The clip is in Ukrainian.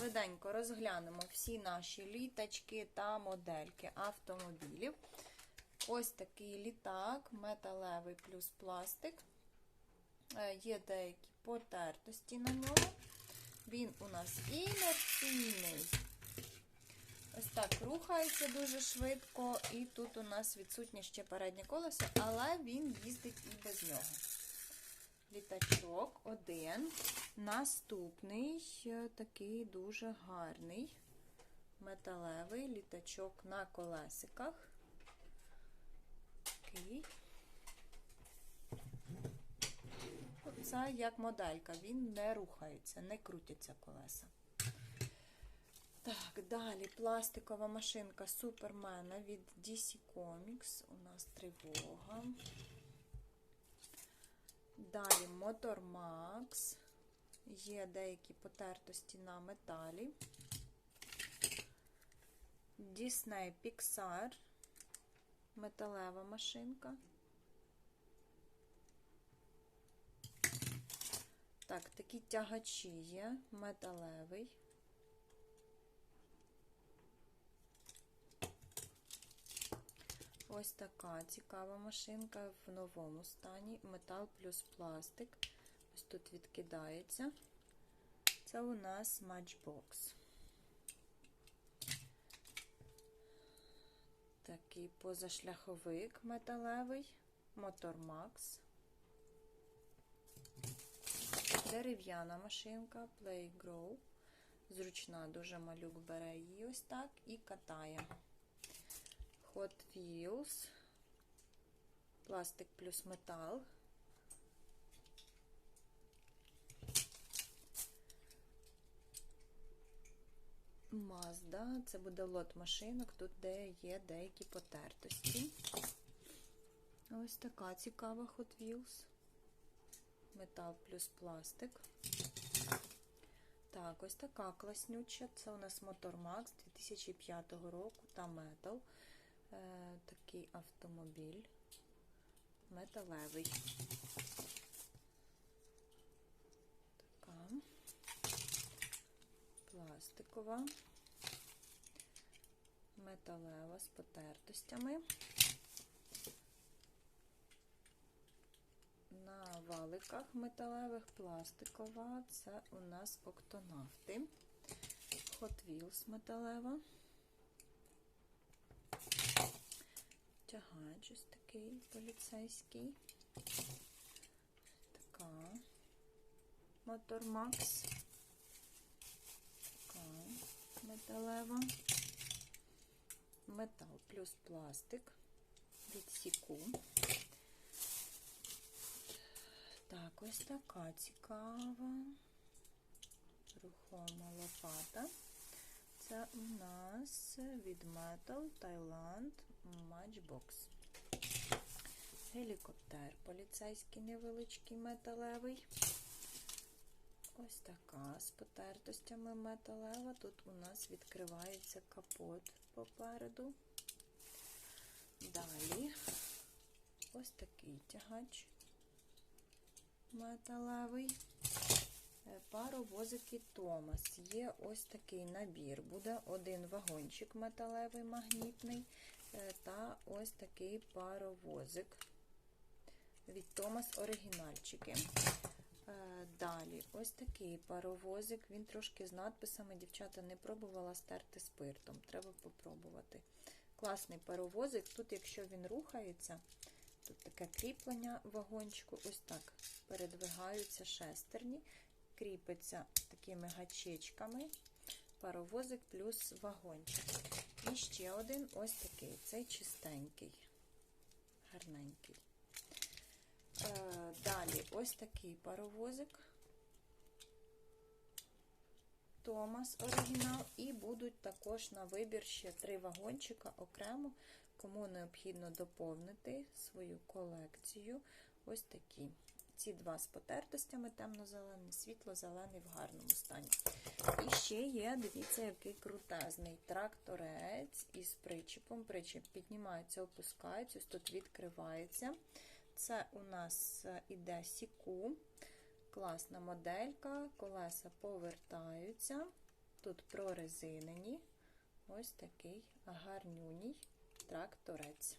швиденько розглянемо всі наші літачки та модельки автомобілів. Ось такий літак, металевий плюс пластик. Е, Є деякі потертості на ньому. Він у нас інерційний. Ось так рухається дуже швидко, і тут у нас відсутнє ще переднє колесо, але він їздить і без нього. Літачок один. Наступний е, такий дуже гарний металевий літачок на колесиках. Такий. Це як моделька, він не рухається, не крутяться колеса. Так, далі пластикова машинка Супермена від DC Comics. У нас тривога. Далі Мотор Max. Є деякі потертості на металі. Disney Pixar. Металева машинка. Так, такі тягачі є, металевий. Ось така цікава машинка в новому стані. Метал плюс пластик. Ось тут відкидається. Це у нас Matchbox. Такий позашляховик металевий. Мотор Max. Дерев'яна машинка Playgrow. Зручна, дуже малюк бере її ось так і катає. Hot Wheels. Пластик плюс метал. Mazda. Це буде лот машинок, тут де є деякі потертості. Ось така цікава Hot Wheels. Метал плюс пластик. Так, ось така класнюча. Це у нас Мотор Max 2005 року та Metal. Е, такий автомобіль. Металевий. Така. Пластикова. Металева з потертостями. На валиках металевих пластикова. Це у нас октонавти. Hot Wheels металева. Тягач ось такий поліцейський. Така. Мотор Макс. Така металева. Метал плюс пластик. Від сіку. Так, ось така цікава. Рухома лопата. Це у нас від Metal Thailand Matchbox. Гелікоптер поліцейський невеличкий металевий. Ось така з потертостями металева. Тут у нас відкривається капот попереду. Далі ось такий тягач металевий. Паровозики Томас. Є ось такий набір. Буде один вагончик металевий магнітний та ось такий паровозик від Томас оригінальчики. Далі, ось такий паровозик. Він трошки з надписами. Дівчата не пробувала стерти спиртом. Треба попробувати. Класний паровозик. Тут, якщо він рухається, тут таке кріплення вагончику, ось так передвигаються шестерні кріпиться такими гачечками, паровозик плюс вагончик. І ще один ось такий, цей чистенький, гарненький. Е, далі ось такий паровозик. Томас оригінал, і будуть також на вибір ще три вагончика окремо, кому необхідно доповнити свою колекцію. Ось такі. Ці два з потертостями, темно-зелений, світло-зелений в гарному стані. І ще є, дивіться, який крутезний тракторець із причепом. Причеп піднімається, опускається, тут відкривається. Це у нас іде сіку, класна моделька, колеса повертаються. Тут прорезинені ось такий гарнюній тракторець.